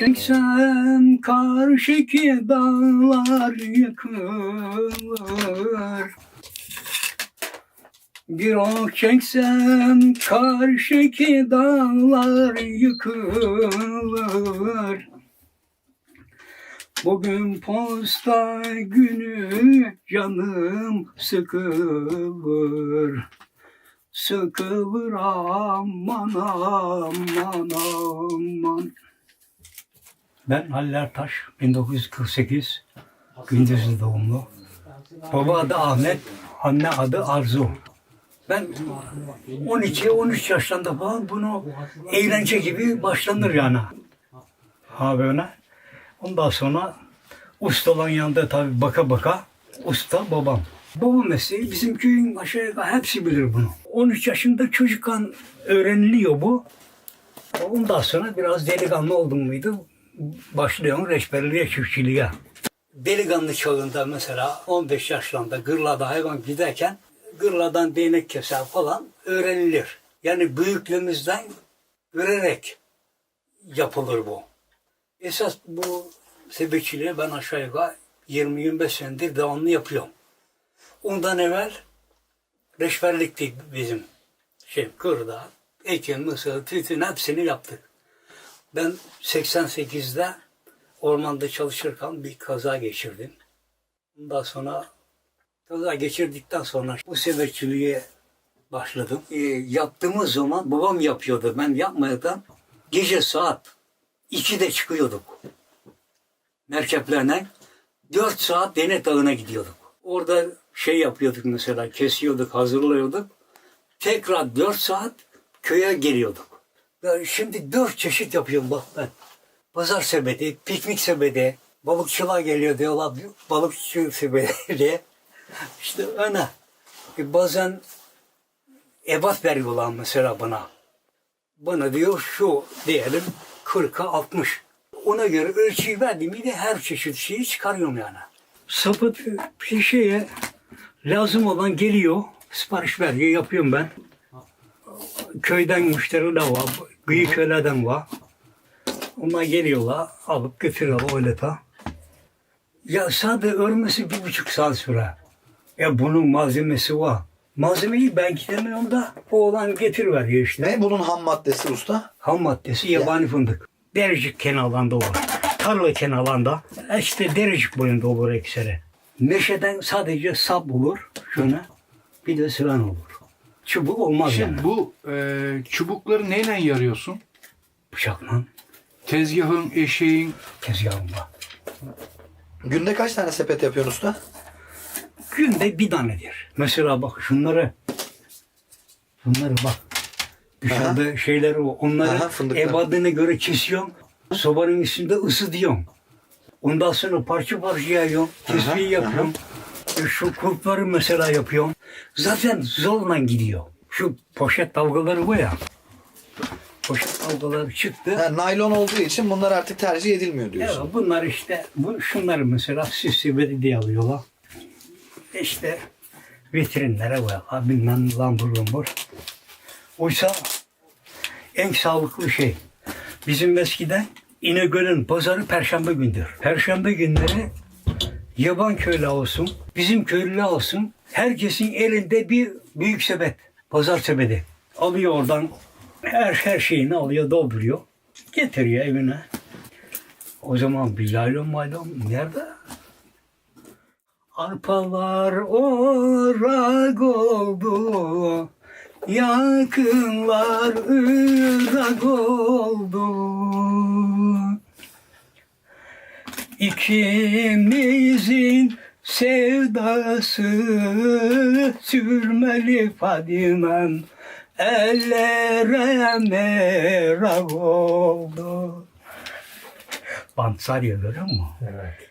çeksem karşıki dağlar yıkılır. Bir ok çeksem karşıki dağlar yıkılır. Bugün posta günü canım sıkılır. Sıkılır aman aman aman. Ben Halil Ertaş, 1948, Gündüzlü doğumlu. Baba adı Ahmet, anne adı Arzu. Ben 12-13 yaşlarında falan bunu eğlence gibi başlanır yani. Ha böyle. Ondan sonra usta olan yanında tabii baka baka usta babam. Baba mesleği bizim köyün aşağı hepsi bilir bunu. 13 yaşında çocukken öğreniliyor bu. Ondan sonra biraz delikanlı oldum muydu başlıyorum reçberliğe, çiftçiliğe. Delikanlı çağında mesela 15 yaşlarında gırlada hayvan giderken gırladan değnek keser falan öğrenilir. Yani büyüklüğümüzden görerek yapılır bu. Esas bu sebepçiliği ben aşağı yukarı 20-25 senedir devamlı yapıyorum. Ondan evvel reşberlikti bizim şey kırda, ekin, mısır, tütün hepsini yaptık. Ben 88'de ormanda çalışırken bir kaza geçirdim. Ondan sonra kaza geçirdikten sonra bu sebepçiliğe başladım. E, yaptığımız zaman babam yapıyordu. Ben yapmadan gece saat 2'de çıkıyorduk. Merkeplerine 4 saat Denet Dağı'na gidiyorduk. Orada şey yapıyorduk mesela kesiyorduk, hazırlıyorduk. Tekrar 4 saat köye geliyorduk. Ben şimdi dört çeşit yapıyorum bak ben. Pazar sepeti, piknik sepeti, balıkçılar geliyor diyorlar balıkçı sepeti diye. İşte öyle. E bazen ebat veriyorlar mesela bana. Bana diyor şu diyelim 40'a 60. Ona göre ölçüyü verdiğimi de her çeşit şeyi çıkarıyorum yani. Sapıt bir şeye lazım olan geliyor. Sipariş veriyor yapıyorum ben. Köyden müşteri de var. Büyük köylerden var. Onlar geliyorlar. Alıp götürüyorlar öyle ta. Ya sadece örmesi bir buçuk saat sürer. Ya bunun malzemesi var. Malzemeyi ben gidemiyorum da o olan getiriveriyor işte. Ne bunun ham maddesi usta? Ham maddesi yabani fındık. Derecik kenarlarında olur. Tarla kenarlarında e işte derecik boyunda olur ekseri. Meşeden sadece sap olur. Şöyle. Bir de sıran olur. Çubuk olmaz Şimdi yani. bu e, çubukları neyle yarıyorsun? Bıçakla Tezgahın, eşeğin, tezgahımda. Günde kaç tane sepet yapıyorsun usta? Günde bir tanedir. Mesela bak şunları. Bunları bak. Dışarıda şeyleri o. Onları Aha, fındıklar. ebadına göre kesiyorum. Sobanın üstünde ısıtıyorum. Ondan sonra parça parça yayıyorum. Tesbih yapıyorum. E, Şu kurtları mesela yapıyorum. Zaten zorla gidiyor. Şu poşet dalgaları bu ya. Poşet dalgaları çıktı. Ha, naylon olduğu için bunlar artık tercih edilmiyor diyorsun. Evet, bunlar işte, bu, şunları mesela süslü diye alıyorlar. İşte vitrinlere koyuyorlar, bilmem lambur lumbur. Oysa en sağlıklı şey, bizim eskiden İnegöl'ün pazarı perşembe gündür. Perşembe günleri yaban köylü olsun, bizim köylüler olsun, herkesin elinde bir büyük sepet, pazar sepeti. Alıyor oradan her, her şeyini alıyor, dolduruyor, getiriyor evine. O zaman bir laylon maylon nerede? Arpalar orak oldu, yakınlar ırak oldu. İkimizin sevdası sürmeli Fadimem ellere merak oldu. Bant sarıyor görüyor musun? Evet.